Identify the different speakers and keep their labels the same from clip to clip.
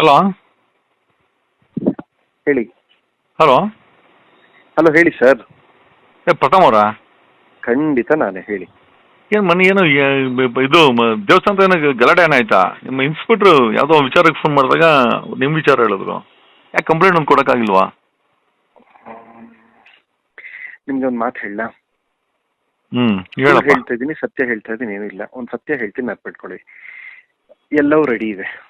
Speaker 1: Hello
Speaker 2: ಹೇಳಿ.
Speaker 1: Hello
Speaker 2: hello ಹೇಳಿ sir
Speaker 1: ಏ ಅವರ ಅವರಾ?
Speaker 2: ಖಂಡಿತ ನಾನೇ ಹೇಳಿ.
Speaker 1: ಏನು ಮನೆ ಏನು ಏ- ಬ- ಬ- ಇದು ಮ- ದೇವಸ್ಥಾನದ ಏನೋ ಗಲಾಟೆ ಏನಾಯ್ತಾ ನಿಮ್ಮ ಇನ್ಸ್ಪೆಕ್ಟ್ರು ಯಾವುದೋ ವಿಚಾರಕ್ಕೆ ಫೋನ್ ಮಾಡಿದಾಗ ನಿಮ್ಮ ವಿಚಾರ ಹೇಳಿದ್ರು. ಯಾಕೆ ಕಂಪ್ಲೇಂಟ್ ಒಂದು ಕೊಡೋಕ್ಕಾಗಿಲ್ವಾ?
Speaker 2: ನಿಮ್ಗೆ ಒಂದು ಮಾತು ಹೇಳ
Speaker 1: ಹ್ಞೂ ಹೇಳಪ್ಪ.
Speaker 2: ಹೇಳ್ತಾ ಇದ್ದೀನಿ ಸತ್ಯ ಹೇಳ್ತಾ ಇದ್ದೀನಿ ಏನಿಲ್ಲ. ಒಂದು ಸತ್ಯ ಹೇಳ್ತೀನಿ ನೆನ್ಪಿಟ್ಕೊಳ್ಳಿ ಎಲ್ಲವೂ ರೆಡಿ ಇದೆ.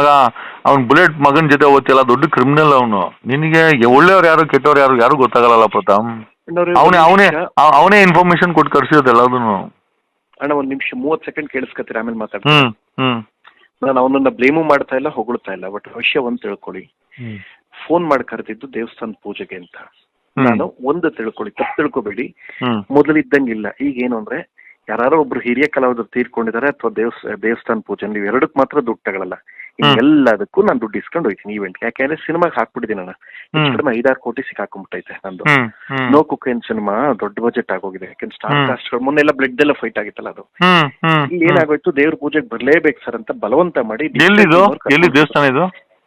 Speaker 1: ಮಗ ಅವ್ನ ಬುಲೆಟ್ ಮಗನ ಜೊತೆ ಓದ್ತಿಲ್ಲ ದೊಡ್ಡ ಕ್ರಿಮಿನಲ್ ಅವನು. ನಿನಗೆ ಒಳ್ಳೆಯವ್ರು ಯಾರು ಕೆಟ್ಟವ್ರು ಯಾರು ಯಾರು ಗೊತ್ತಾಗಲ್ಲ ಪ್ರತಾಪ್?
Speaker 2: ಅಣ್ಣವ್ರೆ,
Speaker 1: ಅವನೇ
Speaker 2: ಒಂದ್
Speaker 1: ಅವನೇ
Speaker 2: ನಿಮಿಷ.
Speaker 1: ಅವನೇ ಇನ್ಫಾರ್ಮೇಶನ್ ಕೊಟ್ಟು ಕರ್ಸಿರೋದು ಎಲ್ಲದನ್ನು.
Speaker 2: ಅಣ್ಣ ಒಂದ್ ನಿಮಿಷ ಮೂವತ್ ಸೆಕೆಂಡ್ ಕೇಳಿಸ್ಕತ್ತೀರ ಆಮೇಲೆ ಮಾತಾಡ್ತೀನಿ.
Speaker 1: ಹ್ಮ್ ಹ್ಮ್.
Speaker 2: ನಾನು ಅವನನ್ನ ಬ್ಲೇಮು ಮಾಡ್ತಾ ಇಲ್ಲ ಹೊಗಳ್ತಾ ಇಲ್ಲ ಬಟ್ ವಿಷಯ ಒಂದ್ ತಿಳ್ಕೊಳ್ಳಿ. ಫೋನ್ ಮಾಡಿ ಕರೆದಿದ್ದು ದೇವಸ್ಥಾನ ಪೂಜೆಗೆ ಅಂತ.
Speaker 1: ಹ್ಮ್.
Speaker 2: ನಾನು ಒಂದು ತಿಳ್ಕೊಳ್ಳಿ ತಪ್ಪು ತಿಳ್ಕೊಬೇಡಿ.
Speaker 1: ಹ್ಮ್.
Speaker 2: ಮೊದಲಿದ್ದಂಗಿಲ್ಲ ಈಗ ಏನು ಅಂದ್ರೆ ಯಾರೋ ಒಬ್ರು ಹಿರಿಯ ಕಲಾವಿದರು ತೀರ್ಕೊಂಡಿದ್ದಾರೆ ಅಥವಾ ದೇವಸ್ ದೇವಸ್ಥಾನ ಪೂಜೆ ನೀವು ಎರಡಕ್ ಮಾತ್ರ ದುಡ್ಡು ತಗೊಳಲ್ಲ. ಎಲ್ಲದಕ್ಕೂ ನಾನು ದುಡ್ಡು ಇಸ್ಕೊಂಡು ಹೋಯ್ತೀನಿ ಈವೆಂಟ್ ಯಾಕೆಂದ್ರೆ ಸಿನಿಮಾಗೆ ಹಾಕ್ಬಿಟ್ಟಿದ್ದೀನಿ ಹೆಚ್ಚು
Speaker 1: ಹ್ಮ್.
Speaker 2: ಕಡಿಮೆ ಐದಾರು ಕೋಟಿ ಸಿಕ್ಕಾಕೊಂಡ್ಬಿಟ್ಟೈತೆ ನಂದು. ನೋ ಕುಕ್ ಸಿನಿಮಾ ದೊಡ್ಡ ಬಜೆಟ್ ಆಗೋಗಿದೆ. ಯಾಕೆಂದ್ರೆ ಸ್ಟಾರ್. ಕಾಸ್ಟ್ ಮೊನ್ನೆ ಎಲ್ಲ ಬ್ಲಡ್ ಎಲ್ಲ ಫೈಟ್ ಆಗಿತ್ತಲ್ಲ ಅದು. ಇಲ್ಲಿ ಏನಾಗೋಯ್ತು ದೇವ್ರ ಪೂಜೆಗೆ ಬರ್ಲೇಬೇಕು ಸರ್ ಅಂತ ಬಲವಂತ ಮಾಡಿ
Speaker 1: ದೇವಸ್ಥಾನ ಇದು?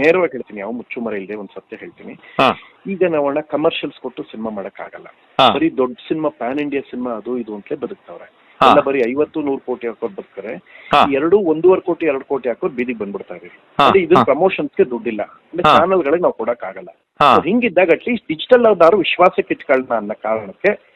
Speaker 2: ನೇರವಾಗಿ ಹೇಳ್ತೀನಿ ಯಾವ ಮುಚ್ಚುಮರ ಇಲ್ಲದೆ ಒಂದ್ ಸತ್ಯ ಹೇಳ್ತೀನಿ. ಈಗ ನಾವಣ್ಣ ಕಮರ್ಷಿಯಲ್ಸ್ ಕೊಟ್ಟು ಸಿನಿಮಾ ಮಾಡಕ್ ಆಗಲ್ಲ ಬರೀ ದೊಡ್ಡ ಸಿನಿಮಾ ಪ್ಯಾನ್ ಇಂಡಿಯಾ ಸಿನಿಮಾ ಅದು ಇದು ಅಂತಲೇ ಬದುಕ್ತಾವ್ರೆ.
Speaker 1: ಅಲ್ಲ
Speaker 2: ಎಲ್ಲ ಬರೀ ಐವತ್ತು ನೂರು ಕೋಟಿ ಹಾಕೋದ್ ಬದುಕ್ತಾರೆ. ಎರಡು ಒಂದೂವರೆ ಕೋಟಿ ಎರಡು ಕೋಟಿ ಹಾಕೋದ್ ಬೀದಿಗೆ ಬಂದ್ಬಿಡ್ತಾರೆ. ಅಂದ್ರೆ
Speaker 1: ಗೆ
Speaker 2: ಪ್ರಮೋಷನ್ಸ್ಗೆ ದುಡ್ಡಿಲ್ಲ. ಅಂದ್ರೆ. ಚಾನಲ್ಗಳಿಗೆ ನಾವು ಕೊಡಕ್ ಆಗಲ್ಲ ಹಿಂಗಿದ್ದಾಗ ಅಟ್ಲೀಸ್ಟ್ ಡಿಜಿಟಲ್ ಅವ್ರದಾರು ವಿಶ್ವಾಸಕ್ಕೆ ಇಟ್ಕೊಳ್ಳೋಣ ಅನ್ನೋ ಕಾರಣಕ್ಕೆ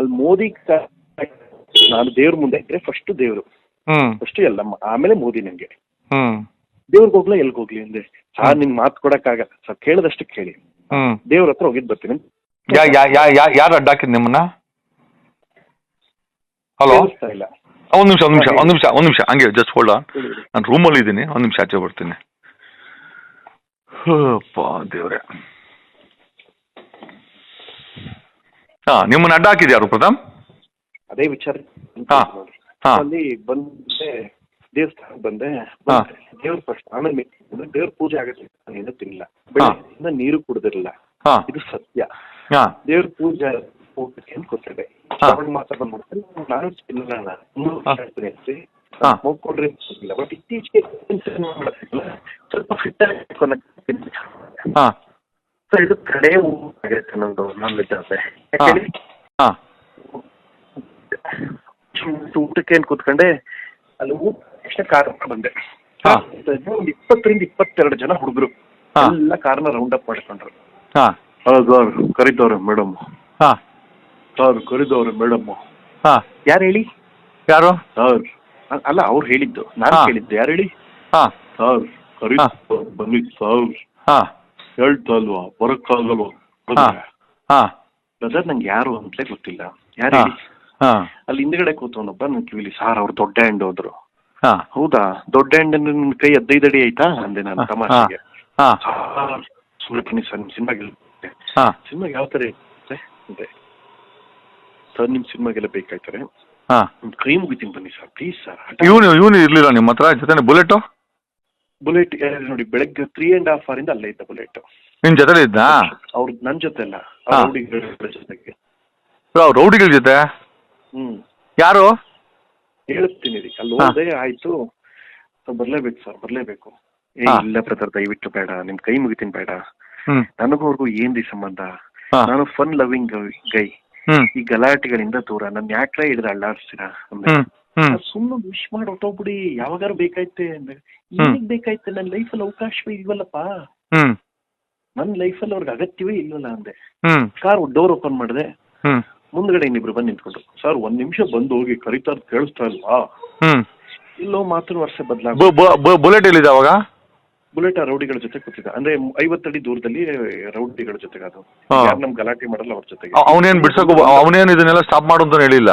Speaker 2: ಅಲ್ಲಿ ಮೋದಿ ನಾನು ದೇವ್ರ ಮುಂದೆ ಇದ್ರೆ ಫಸ್ಟ್ ದೇವ್ರು.
Speaker 1: ಹ್ಮ್.
Speaker 2: ಫಸ್ಟ್ ಎಲ್ಲಮ್ಮ. ಆಮೇಲೆ ಮೋದಿ ನಂಗೆ.
Speaker 1: ಹ್ಮ್.
Speaker 2: ದೇವ್ರಿಗೆ ಹೋಗ್ಲಾ ಎಲ್ಗ್ ಹೋಗ್ಲಿ ಅಂದ್ರೆ ಹಾ ನಿನ್ ಮಾತು ಕೊಡಕ್ಕಾಗಲ್ಲ ಸರ್ ಕೇಳದಷ್ಟು ಕೇಳಿ.
Speaker 1: ಹ್ಮ್.
Speaker 2: ದೇವ್ರ ಹತ್ರ ಹೋಗಿದ್ ಬರ್ತೀನಿ
Speaker 1: ಯಾ ಯಾ ಯಾ ಯಾ ಯಾರು ಅಡ್ಡ ಹಾಕಿದ್ ನಿಮ್ಮನ್ನ? ಹಲೋ
Speaker 2: ಕೇಳಿಸ್ತಾ ಇಲ್ಲ.
Speaker 1: ಒಂದ್ ನಿಮಿಷ ಒಂದ್ ನಿಮಿಷ ಒಂದ್ ನಿಮಿಷ ಒಂದ್ ನಿಮಿಷ. ಹಂಗೆ ಜಸ್ಟ್ ಹೋಲ್ಡ್ ನಾನು ರೂಮಲ್ಲಿ ಇದ್ದೀನಿ. ಒಂದ್ ನಿಮಿಷ ಆಚೆ ಬರ್ತೀನಿ. ದೇವ್ರೆ. ಹಾ ನಿಮ್ಮನ್ನ ಅಡ್ಡ ಹಾಕಿದ್ ಯಾರು ಪ್ರಥಮ್
Speaker 2: ಅದೇ ವಿಚಾರ
Speaker 1: ಹಾ. ಹಾ.
Speaker 2: ಅಲ್ಲಿ ಬಂದೆ ದೇವಸ್ಥಾನಕ್ಕೆ ಬಂದೆ
Speaker 1: ಹಾ.
Speaker 2: ದೇವ್ರ ಫಸ್ಟ್ ಆಮೇಲೆ meeting ಬಂದೆ. ದೇವ್ರ ಪೂಜೆ ಆಗುತ್ತೆ ನಾನು ಏನೂ ತಿನ್ನಿಲ್ಲ
Speaker 1: ಹಾ.
Speaker 2: ಬೆಳಗ್ಗೆಯಿಂದ ನೀರು ಕುಡಿದಿರಲಿಲ್ಲ
Speaker 1: ಹಾ
Speaker 2: ಇದು ಸತ್ಯ
Speaker 1: ಹಾ
Speaker 2: ದೇವ್ರ ಪೂಜೆ ಊಟಕ್ಕೆ ಅಂತ ಕೂತಿದ್ದೆ
Speaker 1: ಹಾ.
Speaker 2: ಅವಳು ಮಾತಾಡ್ಕೊಂಡು ನಾನು ತಿನ್ನಲ್ಲ ನಾನು ಇನ್ನೂ
Speaker 1: ಹಾ.
Speaker 2: ಹೇಳ್ತೀನಿ ಅಷ್ಟೇ.
Speaker 1: ಹಾ.
Speaker 2: ಹೋಗ್ಕೊಡ್ರಿ ಅಂತಿಲ್ಲ ಬಟ್ ಇತ್ತೀಚೆಗೆ ಏನ್ ಸಿನಿಮಾ ಮಾಡೋದಿಲ್ಲ ಸ್ವಲ್ಪ ಫಿಟ್ ಆಗಿ
Speaker 1: ಹಾ
Speaker 2: ಸೊ ಇದು ಕಡೆ ಆಗೈತೆ ನಂದು ನಾನ್ ವೆಜ್ ಆದ್ರೆ.
Speaker 1: ಹಾ
Speaker 2: ಊಟಕ್ಕೆ ಏನ್ ಕೂತ್ಕೊಂಡೆ? ಅಲ್ಲಿ ಊಟ ತಕ್ಷಣ ಕಾರ್ ಬಂದೆ.
Speaker 1: ಹಾ.
Speaker 2: ಒಂದು ಇಪ್ಪತ್ತರಿಂದ ಇಪ್ಪತ್ತೆರಡು ಜನ ಹುಡುಗರು.
Speaker 1: ಹಾ.
Speaker 2: ಎಲ್ಲ ಕಾರ್ನ ರೌಂಡ್ ಅಪ್ ಮಾಡ್ಕೊಂಡ್ರು.
Speaker 1: ಹಾ.
Speaker 2: ಹೌದು ಸರ್ ಕರಿತವ್ರೆ ಮೇಡಮ್.
Speaker 1: ಹಾ.
Speaker 2: ಸರ್ ಕರಿದವ್ರೆ ಮೇಡಮ್.
Speaker 1: ಹಾ.
Speaker 2: ಯಾರು ಹೇಳಿ?
Speaker 1: ಯಾರು?
Speaker 2: ಸರ್. ಅಲ್ಲ ಅವ್ರು ಹೇಳಿದ್ದು. ನಾನು
Speaker 1: ಹಾ.
Speaker 2: ಕೇಳಿದ್ದು. ಯಾರು ಹೇಳಿ?
Speaker 1: ಹಾ.
Speaker 2: ಸರ್ ಕರಿ
Speaker 1: ಹಾ.
Speaker 2: ಬನ್ನಿ ಸರ್.
Speaker 1: ಹಾ.
Speaker 2: ಹೇಳ್ತಾ ಅಲ್ವಾ ಬರಕ್ಕಾಗಲ್ವಾ?
Speaker 1: ಹಾ ಹಾ.
Speaker 2: ಬ್ರದರ್ ನಂಗೆ ಯಾರು ಅಂತಲೇ ಗೊತ್ತಿಲ್ಲ. ಯಾರು
Speaker 1: ಹಾ
Speaker 2: ಹೇಳಿ?
Speaker 1: ಹಾ
Speaker 2: ಅಲ್ಲಿ ಹಿಂದ್ಗಡೆ ಕೂತವನೊಬ್ಬ ನನ್ ಕಿವಿಲಿ ಸಾರ್ ಅವ್ರು ದೊಡ್ಡ ಹ್ಯಾಂಡ್ ಹೋದ್ರು.
Speaker 1: ಹಾ.
Speaker 2: ಹೌದಾ? ದೊಡ್ಡ ಹೆಂಡ್ ನಿನ್ ಕೈ ಹದಿನೈದು ಅಡಿ ಆಯ್ತಾ? ಅಂದೆ ನಾನು ತಮಾಷೆಗೆ.
Speaker 1: ಹಾ.
Speaker 2: ಸುಮ್ಮನೆ ಬನ್ನಿ ಸರ್ ನಿಮ್ಮ ಸಿನಿಮಾಗೆ
Speaker 1: ಹಾ.
Speaker 2: ಸಿನಿಮಾಗೆ ಯಾವ ತರ ಇರುತ್ತೆ? ಅಂದೆ. ಸರ್ ನಿಮ್ಮ ಸಿನಿಮಾಗೆಲ್ಲ ಬೇಕಾಯ್ತಾರೆ?
Speaker 1: ಹಾಂ.
Speaker 2: ಕೈ ಮುಗಿತೀನಿ ಬನ್ನಿ ಸರ್ ಪ್ಲೀಸ್ ಸರ್.
Speaker 1: ಇವನು ಇವನು ಇರ್ಲಿಲ್ಲ ನಿಮ್ಮ ಹತ್ರ? ಜೊತೆ ಬುಲೆಟು
Speaker 2: ಬುಲೆಟ್ ನೋಡಿ ಬೆಳಗ್ಗೆ ತ್ರೀ ಅಂಡ್ ಹಾಫ್ ಇಂದ ಅಲ್ಲೇ ಇದ್ದ ಬುಲೆಟ್
Speaker 1: ನಿಮ್ ಜೊತೆ ಇದ್ದ?
Speaker 2: ಅವ್ರ ನನ್ನ ಜೊತೆ ಅಲ್ಲ
Speaker 1: ಹಾ.
Speaker 2: ರೌಡಿಗಳ ಜೊತೆಗೆ.
Speaker 1: ಯಾವ ರೌಡಿಗಳ ಜೊತೆ?
Speaker 2: ಹ್ಮ್.
Speaker 1: ಯಾರು?
Speaker 2: ಹೇಳ್ತೀನಿ ರೀ ಅಲ್ಲಿ
Speaker 1: ಹಾ.
Speaker 2: ಹೋದೆ ಆಯ್ತು. ಬರ್ಲೇಬೇಕು ಸರ್ ಬರ್ಲೇಬೇಕು. ಏ
Speaker 1: ಹಾ.
Speaker 2: ಇಲ್ಲ ಬ್ರದರ್ ದಯವಿಟ್ಟು ಬೇಡ. ನಿಮ್ ಕೈ ಮುಗಿತೀನಿ ಬೇಡ.
Speaker 1: ಹ್ಮ್.
Speaker 2: ನನಗೂ ಅವ್ರಿಗೂ ಏನ್ ರೀ ಸಂಬಂಧ?
Speaker 1: ಹಾ.
Speaker 2: ನಾನು ಫನ್ ಲವಿಂಗ್ ಗೈ
Speaker 1: ಹ್ಮ್.
Speaker 2: ಈ ಗಲಾಟೆಗಳಿಂದ ದೂರ. ನನ್ ಯಾಕ್ರೆ ಹಿಡಿದು ಅಳ್ಳಾಡ್ಸ್ತೀರಾ?
Speaker 1: ಹ್ಮ್.
Speaker 2: ಸುಮ್ಮನೆ ವಿಶ್ ಮಾಡಿ ಹೊಟ್ಟೋಗ್ಬಿಡಿ ಯಾವಾಗಾರು ಬೇಕಾಯ್ತೆ ಅಂದ್ರೆ
Speaker 1: ಹ್ಮ್.
Speaker 2: ಏನಕ್ ಬೇಕಾಯ್ತೆ ನನ್ನ ಲೈಫಲ್ಲಿ ಅವಕಾಶವೇ ಇಲ್ವಲ್ಲಪ್ಪ.
Speaker 1: ನನ್
Speaker 2: ನನ್ನ ಲೈಫಲ್ಲಿ ಅವ್ರಿಗೆ ಅಗತ್ಯವೇ ಇಲ್ವಲ್ಲ ಅಂದೆ. ಕಾರ್ ಡೋರ್ ಓಪನ್ ಮಾಡಿದೆ. ಮುಂದ್ಗಡೆ ಇನ್ನಿಬ್ರು ಬಂದು ನಿಂತ್ಕೊಂಡ್ರು. ಸರ್ ಒಂದ್ ನಿಮಿಷ ಬಂದು ಹೋಗಿ ಕರಿತಾ ಕೇಳಿಸ್ತಾ ಇಲ್ವಾ? ಇಲ್ಲೋ ಮಾತ್ರ ವರ್ಷ ಬದಲಾಗ
Speaker 1: ಬುಲೆಟ್ ಎಲ್ಲಿದೆ ಅವಾಗ?
Speaker 2: ಬುಲೆಟ್ ಆ ರೌಡಿಗಳ ಜೊತೆ ಕೂತಿದ್ದ. ಅಂದ್ರೆ ಐವತ್ತಡಿ ದೂರದಲ್ಲಿ ರೌಡಿಗಳ ಜೊತೆಗೆ ಅದು. ಯಾರು ನಮ್ ಗಲಾಟೆ ಮಾಡಲ್ಲ ಅವ್ರ ಜೊತೆಗೆ.
Speaker 1: ಅವ್- ಅವನೇನ್ ಬಿಡ್ಸಕ್ ಅವನೇನ್ ಇದನ್ನೆಲ್ಲ ಸ್ಟಾಪ್ ಮಾಡು ಅಂತ ಹೇಳಿಲ್ಲ?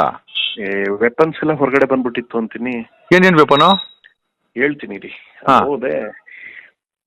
Speaker 2: ವೆಪನ್ಸ್ ಎಲ್ಲ ಹೊರಗಡೆ ಬಂದ್ಬಿಟ್ಟಿತ್ತು ಅಂತೀನಿ.
Speaker 1: ಏನೇನ್ ವೆಪನ್
Speaker 2: ಹೇಳ್ತೀನಿ ರೀ
Speaker 1: ಹೌದೇ
Speaker 2: ಹೋದೆ.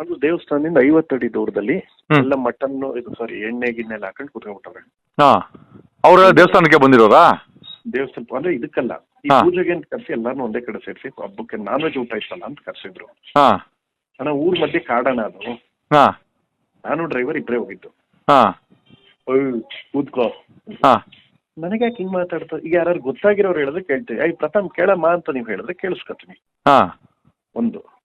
Speaker 2: ಅದು ದೇವಸ್ಥಾನದಿಂದ ಐವತ್ತಡಿ ದೂರದಲ್ಲಿ
Speaker 1: ಹ್ಮ್.
Speaker 2: ಎಲ್ಲ ಮಟನ್ ಇದು ಸಾರಿ ಎಣ್ಣೆ ಗಿಣ್ಣೆ ಎಲ್ಲ ಹಾಕೊಂಡು ಕುತ್ಕೊಂಡ್ಬಿಟ್ಟವ್ರೆ.
Speaker 1: ಹಾ. ಅವ್ರ ದೇವಸ್ಥಾನಕ್ಕೆ ಬಂದಿರೋರಾ
Speaker 2: ದೇವಸ್ಥಾನ ಅಂದ್ರೆ ಇದಕ್ಕಲ್ಲ. ಈ
Speaker 1: ಹಾ.
Speaker 2: ಪೂಜೆಗೆ ಅಂತ ಕರ್ಸಿ ಎಲ್ಲಾರನ್ನೂ ಒಂದೇ ಕಡೆ ಸೇರಿಸಿ ಹಬ್ಬಕ್ಕೆ ನಾನ್ ವೆಜ್ ಊಟ ಇಷ್ಟಲ್ಲ ಅಂತ ಕರ್ಸಿದ್ರು.
Speaker 1: ಹಾ.
Speaker 2: ಅಣ್ಣ ಊರ್ ಮಧ್ಯೆ ಕಾಡಣ ಅದು.
Speaker 1: ಹಾ.
Speaker 2: ನಾನು ಡ್ರೈವರ್ ಇಬ್ಬರೇ ಹೋಗಿದ್ದು.
Speaker 1: ಹಾ.
Speaker 2: ಕೂತ್ಕೋ.
Speaker 1: ಹಾ.
Speaker 2: ನನಗೆ ಯಾಕೆ ಹಿಂಗ್ ಮಾತಾಡ್ತಾ ಈಗ ಯಾರು ಗೊತ್ತಾಗಿರೋರು ಹೇಳಿದ್ರೆ ಕೇಳ್ತೀವಿ ಐ ಪ್ರಥಮ್ ಕೇಳಮ್ಮ ಅಂತ ನೀವು ಹೇಳಿದ್ರೆ ಕೇಳಿಸ್ಕೊತೀನಿ.
Speaker 1: ಹಾ.
Speaker 2: ಒಂದು.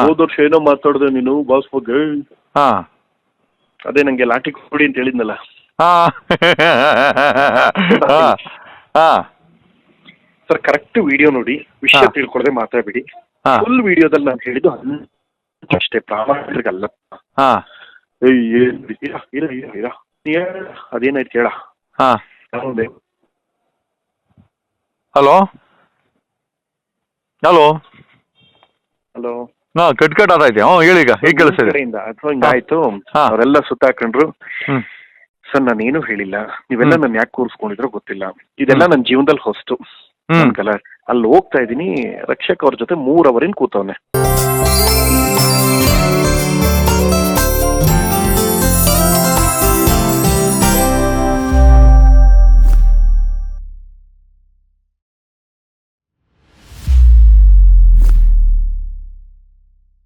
Speaker 2: ಹೋದ ವರ್ಷ ಏನೋ ಮಾತಾಡಿದೆ ನೀನು ಬಾಸ್ ಬಗ್ಗೆ.
Speaker 1: ಹಾ.
Speaker 2: ಅದೇ ನಂಗೆ ಲಾಠಿ ಕೊಡಿ ಅಂತ ಹೇಳಿದ್ನಲ್ಲ.
Speaker 1: ಹಾ. ಹಾ. ಹಾ.
Speaker 2: ಸರ್ ಕರೆಕ್ಟ್ ವಿಡಿಯೋ ನೋಡಿ ವಿಷಯ
Speaker 1: ಹಾ.
Speaker 2: ತಿಳ್ಕೊಡದೆ ಮಾತಾಡ್ಬಿಡಿ.
Speaker 1: ಹಾ.
Speaker 2: ಫುಲ್ ವಿಡಿಯೋದಲ್ಲಿ ನಾನು ಹೇಳಿದ್ದು ಹನ್- ಅಷ್ಟೇ ಪ್ರಾಮಾಣಿಕಲ್ಲ
Speaker 1: ಹಾ.
Speaker 2: ಏಯ್ ಏನ್ ಇರ ಇರ ಇರ ಇರ. ನೀ ಹೇಳ ಅದೇನಾಯ್ತು ಕೇಳ.
Speaker 1: ಹಾ. ಹಲೋ? ಹಲೋ?
Speaker 2: ಹಲೋ?
Speaker 1: ಹಾ ಕಟ್ ಕಟ್ ಆಯ್ತು. ಹ್ಞೂ ಹೇಳಿ ಈಗ ಕೇಳಿಸ್ತಿದೆ
Speaker 2: ಕಡೆಯಿಂದ ಅಥವಾ ಹಿಂಗಾಯ್ತು
Speaker 1: ಹಾ.
Speaker 2: ಅವರೆಲ್ಲ ಸುತ್ತಾಕೊಂಡ್ರು.
Speaker 1: ಹ್ಮ್.
Speaker 2: ಸರ್ ಏನು ಹೇಳಿಲ್ಲ. ನೀವೆಲ್ಲ
Speaker 1: ಹ್ಮ್.
Speaker 2: ನನ್ ಯಾಕೆ ಕೂರಿಸ್ಕೊಂಡಿದ್ರು ಗೊತ್ತಿಲ್ಲ. ಇದೆಲ್ಲ ನನ್ನ ಜೀವನದಲ್ಲಿ ಹೊಸ್ತು.
Speaker 1: ಹ್ಮ್.
Speaker 2: ಅಲ್ಲಿ ಹೋಗ್ತಾ ಇದೀನಿ ರಕ್ಷಕ್ ಅವ್ರ ಜೊತೆ ಮೂರ್ ಅವರಿನ್ ಕೂತವ್ನೆ.